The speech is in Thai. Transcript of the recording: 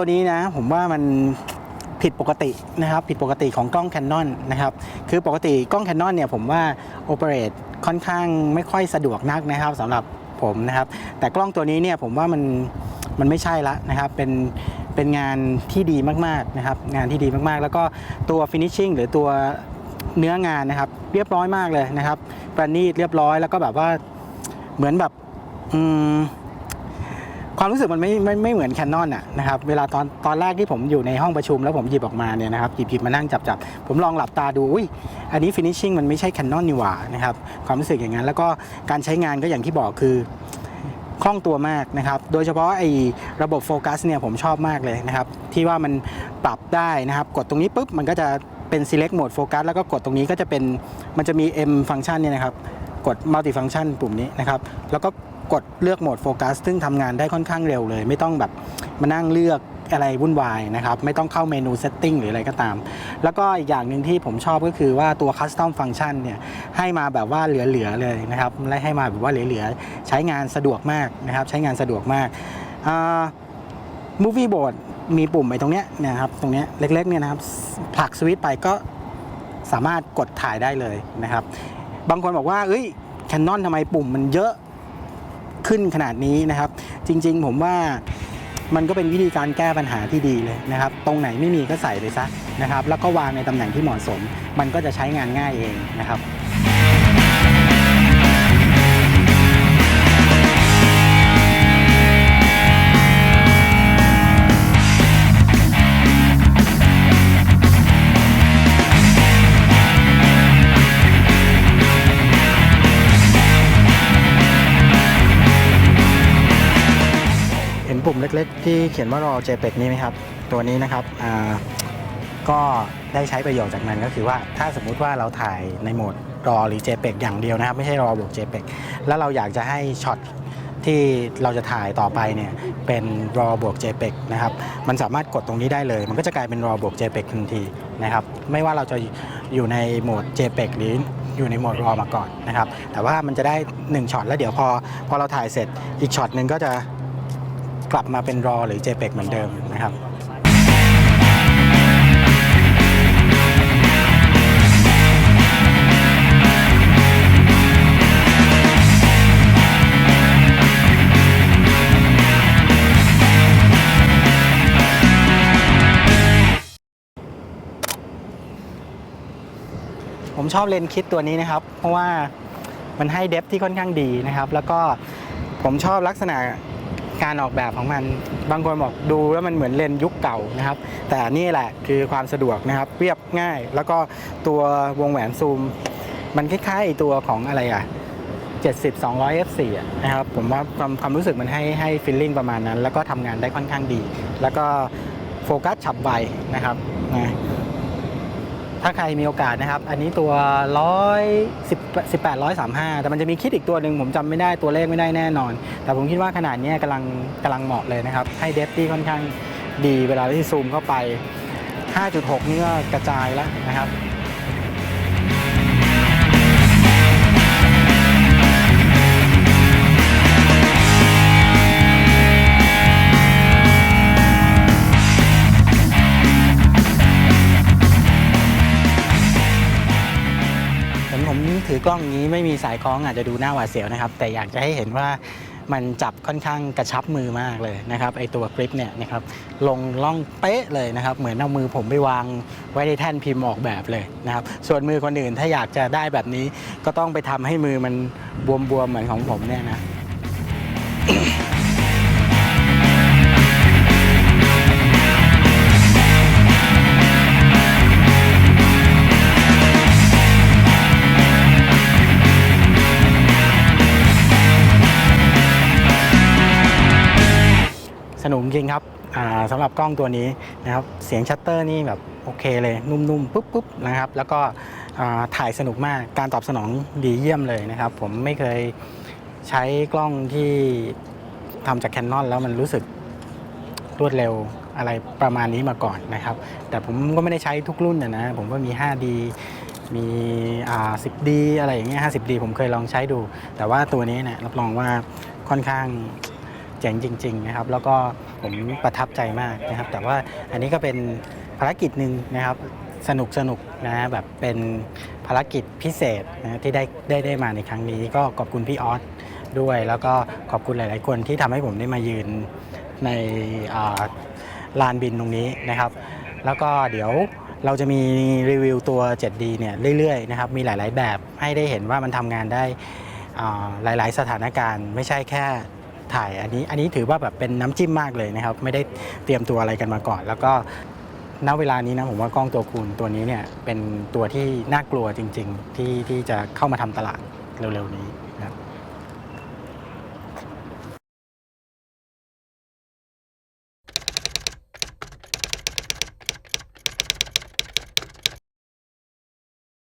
ตัวนี้นะผมว่ามันผิดปกตินะครับผิดปกติของกล้อง Canon นนะครับคือปกติกล้อง Canon เนี่ยผมว่าโอเปเรตค่อนข้างไม่ค่อยสะดวกนักนะครับสำหรับผมนะครับ แต่กล้องตัวนี้เนี่ยผมว่ามันมันไม่ใช่ละนะครับเป็นเป็นงานที่ดีมากๆนะครับงานที่ดีมากๆ แล้วก็ตัว finishing หรือตัวเนื้องานนะครับเรียบร้อยมากเลยนะครับประณีตเรียบร้อยแล้วก็แบบว่าเหมือนแบบอืม ความรู้สึกมันไม่ไม่ไม่เหมือนแคนนอนอะนะครับเวลาตอนตอนแรกที่ผมอยู่ในห้องประชุมแล้วผมหยิบออกมาเนี่ยนะครับหยิบหยิบมานั่งจับจับผมลองหลับตาดูอุ้ยอันนี้ฟินิชชิ่งมันไม่ใช่แคนนอนนี่หว่านะครับความรู้สึกอย่างนั้น แล้วก็การใช้งานก็อย่างที่บอกคือคล่องตัวมากนะครับ โดยเฉพาะไอ้ระบบโฟกัสเนี่ยผมชอบมากเลยนะครับ ที่ว่ามันปรับได้นะครับ กดตรงนี้ปุ๊บมันก็จะเป็น select mode focus แล้วก็กดตรงนี้ก็จะเป็นมันจะมี M function เนี่ยนะครับ กด multi function ปุ่มนี้นะครับ แล้วก็ กดเลือกโหมดโฟกัสซึ่งทำงานได้ค่อนข้างเร็วเลย ไม่ต้องแบบมานั่งเลือกอะไรวุ่นวายนะครับ ไม่ต้องเข้าเมนู setting หรืออะไรก็ตาม แล้วก็อีกอย่างหนึ่งที่ผมชอบก็คือว่าตัว custom function เนี่ยให้มาแบบว่าเหลือๆเลยนะครับ และให้มาแบบว่าเหลือๆ ใช้งานสะดวกมากนะครับ ใช้งานสะดวกมากอ่า movie board มีปุ่มไอ้ตรงเนี้ยนะครับ ตรงเนี้ยเล็กๆเนี่ยนะครับผลักสวิตช์ไปก็สามารถกดถ่ายได้เลยนะครับ บางคนบอกว่าเอ้ยแคนนอนทำไมปุ่มมันเยอะ ขึ้นขนาดนี้นะครับ จริง ๆ ผมว่ามันก็เป็นวิธีการแก้ปัญหาที่ดีเลยนะครับ ตรงไหนไม่มีก็ใส่ไปซะนะครับ แล้วก็วางในตำแหน่งที่เหมาะสม มันก็จะใช้งานง่ายเองนะครับ เห็นปุ่มเล็กๆ ที่เขียนว่ารอ JPEG นี่ไหมครับ ตัวนี้นะครับก็ได้ใช้ประโยชน์จากมันก็คือว่าถ้าสมมุติว่าเราถ่ายในโหมดรอหรือ JPEG อย่างเดียวนะครับ ไม่ใช่รอบวก JPEG แล้วเราอยากจะให้ช็อตที่เราจะถ่ายต่อไปเนี่ยเป็นรอบวก JPEG นะครับ มันสามารถกดตรงนี้ได้เลย มันก็จะกลายเป็นรอบวก JPEG ทันทีนะครับ ไม่ว่าเราจะอยู่ในโหมด JPEG หรืออยู่ในโหมดรอมาก่อนนะครับ แต่ว่ามันจะได้ 1ช็อตแล้วเดี๋ยวพอพอเราถ่ายเสร็จอีกช็อตหนึ่งก็จะ กลับมาเป็นรอหรือ JPEG เหมือนเดิมนะครับผมชอบเลนส์คิดตัวนี้นะครับ เพราะว่ามันให้เดฟที่ค่อนข้างดีนะครับ แล้วก็ผมชอบลักษณะ การออกแบบของมัน บางคนบอกดูแล้วมันเหมือนเลนยุคเก่านะครับ แต่นี่แหละคือความสะดวกนะครับเรียบง่าย แล้วก็ตัววงแหวนซูม มันคล้ายๆตัวของอะไรอะ70 200 f4 อะนะครับผมว่าความความรู้สึกมันให้ให้ฟีลลิ่งประมาณนั้น แล้วก็ทำงานได้ค่อนข้างดี แล้วก็โฟกัสฉับไวนะครับนะ ถ้าใครมีโอกาสนะครับ อันนี้ตัวร้อยสิบสิบแปดร้อยสามห้าแต่มันจะมีคิดอีกตัวหนึ่งผมจำไม่ได้ตัวเลขไม่ได้แน่นอน แต่ผมคิดว่าขนาดนี้กำลังกำลังเหมาะเลยนะครับ ให้เดฟที่ค่อนข้างดีเวลาที่ซูมเข้าไป 5.6 นี่ก็กระจายแล้วนะครับือกล้องนี้ไม่มีสายคล้องอาจจะดูหน้าหวาดเสียวนะครับ แต่อยากจะให้เห็นว่ามันจับค่อนข้างกระชับมือมากเลยนะครับไอตัวกริปเนี่ยนะครับลงล่องเป๊ะเลยนะครับ เหมือนเอามือผมไปวางไว้ในแท่นพิมพ์ออกแบบเลยนะครับ ส่วนมือคนอื่นถ้าอยากจะได้แบบนี้ก็ต้องไปทำให้มือมันบวมๆเหมือนของผมเนี่ยนะ จริงครับสำหรับกล้องตัวนี้นะครับเสียงชัตเตอร์นี่แบบโอเคเลยนุ่มๆปุ๊บปุ๊บนะครับแล้วก็ถ่ายสนุกมากการตอบสนองดีเยี่ยมเลยนะครับ ผมไม่เคยใช้กล้องที่ทำจากแคนนอนแล้วมันรู้สึกรวดเร็วอะไรประมาณนี้มาก่อนนะครับ แต่ผมก็ไม่ได้ใช้ทุกรุ่นนะนะผมก็มี 5D มีอ่า 10D อะไรอย่างเงี้ย 50D ผมเคยลองใช้ดู แต่ว่าตัวนี้เนี่ยรับรองว่าค่อนข้าง เจ๋งจริง ๆ นะครับ แล้วก็ผมประทับใจมากนะครับ แต่ว่าอันนี้ก็เป็นภารกิจหนึ่งนะครับสนุกสนุกนะฮะแบบเป็นภารกิจพิเศษนะที่ได้ได้ได้มาในครั้งนี้ ก็ขอบคุณพี่ออสด้วย แล้วก็ขอบคุณหลาย ๆ คนที่ทำให้ผมได้มายืนในลานบินตรงนี้นะครับ แล้วก็เดี๋ยวเราจะมีรีวิวตัว 7D เนี่ยเรื่อย ๆ นะครับ มีหลาย ๆ แบบให้ได้เห็นว่ามันทำงานได้หลาย ๆ สถานการณ์ ไม่ใช่แค่ ถ่ายอันนี้อันนี้ถือว่าแบบเป็นน้ำจิ้มมากเลยนะครับ ไม่ได้เตรียมตัวอะไรกันมาก่อน แล้วก็ณเวลานี้นะผมว่ากล้องตัวคูณตัวนี้เนี่ยเป็นตัวที่น่ากลัวจริง ๆ ที่ที่จะเข้ามาทำตลาดเร็วๆนี้